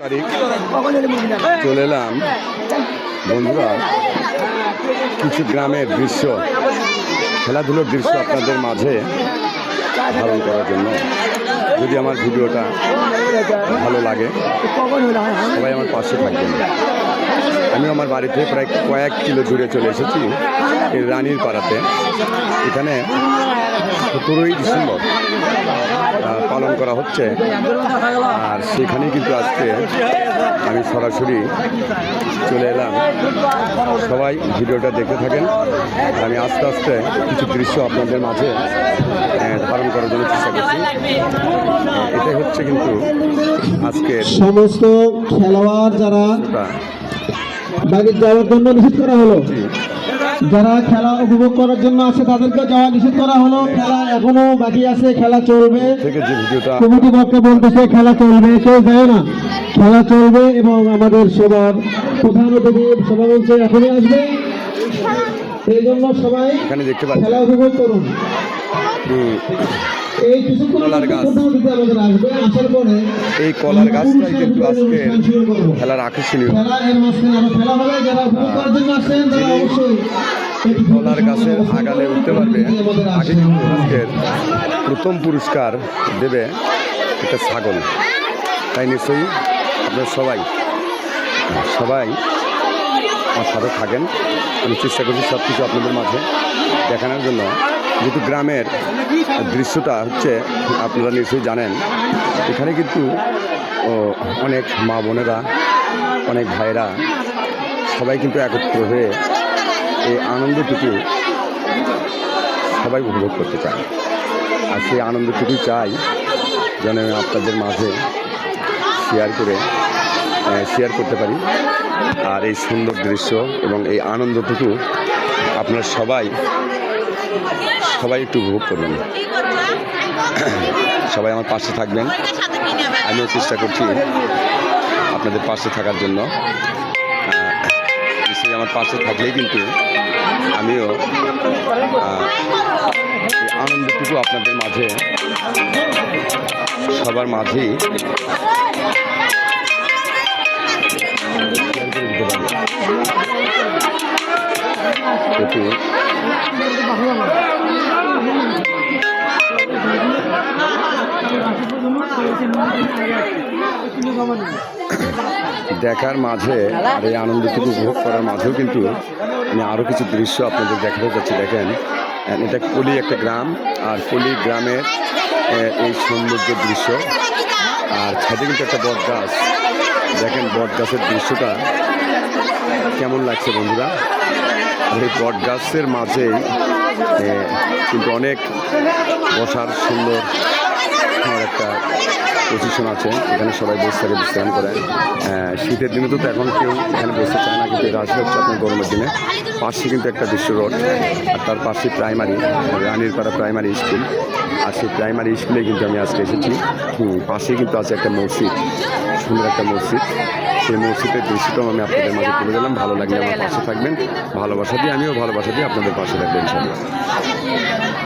তারিখ? চলে এলাম। বন্ধুরা কিছু গ্রামের দৃশ্য খেলাধুলোর দৃশ্য আপনাদের মাঝে ধারণ করার জন্য। যদি আমার ভিডিওটা ভালো লাগে, সবাই আমার পাশে থাকবেন। আমি আমার বাড়িতে প্রায় কয়েক কিলো দূরে চলে এসেছি, এই রানীর পাড়াতে। এখানে সতেরোই ডিসেম্বর পালন করা হচ্ছে। আর সেখানে কিন্তু আজকে আমি সরাসরি চলে এলাম। সবাই ভিডিওটা দেখতে থাকেন। আমি আস্তে আস্তে কিছু দৃশ্য আপনাদের মাঝে ধারণ করার জন্য চেষ্টা করছি। এটাই হচ্ছে কিন্তু আজকের সমস্ত খেলোয়াড় যারা। বাইরে যাওয়ার জন্য নিষেধ করা হলো যারা খেলা উপভোগ করার জন্য আছে তাদেরকে যাওয়া নিষেধ করা হলো। খেলা এখনও বাকি আছে খেলা চলবে। কমিটি পক্ষে বলতেছে খেলা চলবে কেউ যায় না। খেলা চলবে এবং আমাদের সবার প্রধান অতিথি সভামঞ্চে এখনই আসবে। সেই জন্য সবাই খেলা উপভোগ করুন। কলার গাছ। এই কলার গাছটাই কিন্তু আজকে খেলার আকর্ষণীয়। একটু কলার গাছের আগালে উঠতে পারবে। আগে কিন্তু আজকের প্রথম পুরস্কার দেবে একটা ছাগল। তাই নিশ্চয়ই আপনার সবাই সবাই আমার সাথে থাকেন। আমি চেষ্টা করছি সব কিছু আপনাদের মাঝে দেখানোর জন্য। যেহেতু গ্রামের দৃশ্যটা হচ্ছে, আপনারা নিশ্চয়ই জানেন, এখানে কিন্তু অনেক মা বোনেরা, অনেক ভাইরা সবাই কিন্তু একত্র হয়ে এই আনন্দটুকু সবাই উপভোগ করতে চায়। আর সেই আনন্দটুকুই চাই যেন আপনাদের মাঝে শেয়ার করে শেয়ার করতে পারি। আর এই সুন্দর দৃশ্য এবং এই আনন্দটুকু আপনারা সবাই সবাই একটু উপভোগ করবেন। সবাই আমার পাশে থাকবেন। আমিও চেষ্টা করছি আপনাদের পাশে থাকার জন্য। নিশ্চয়ই আমার পাশে থাকলেই কিন্তু আমিও আনন্দটুকু আপনাদের মাঝে সবার মাঝেই দেখার মাঝে আর এই আনন্দটুকু উপভোগ করার মাঝেও কিন্তু আমি আরও কিছু দৃশ্য আপনাদের দেখাতে যাচ্ছি দেখেন। এটা কলি একটা গ্রাম আর কলি গ্রামের এই সৌন্দর্য দৃশ্য। আর ছাদে কিন্তু একটা বট গাছ দেখেন বট গাছের দৃশ্যটা কেমন লাগছে বন্ধুরা? আর এই বট গাছের মাঝেই এ, কিন্তু অনেক বসার সুন্দর একটা পজিশন আছে, এখানে সবাই বসে থাকে, বিশ্রাম করে। শীতের দিনে তো এখন কেউ এখানে বসতে চায় না, কিন্তু এটা আসলে হচ্ছে আপনার গরমের দিনে। পাশে কিন্তু একটা বিশ্ব রোড, আর তার পাশে প্রাইমারি রানীরপাড়া প্রাইমারি স্কুল আর সেই প্রাইমারি স্কুলে কিন্তু আমি আজকে এসেছি। পাশে কিন্তু আছে একটা মসজিদ, সুন্দর একটা মসজিদ। সেই মসজিদের দৃশ্যটাও আমি আপনাদের মাঝে তুলে দিলাম ভালো লাগলে আমার পাশে থাকবেন। ভালোবাসা দিয়ে, আমিও ভালোবাসা দিয়ে আপনাদের পাশে থাকবেন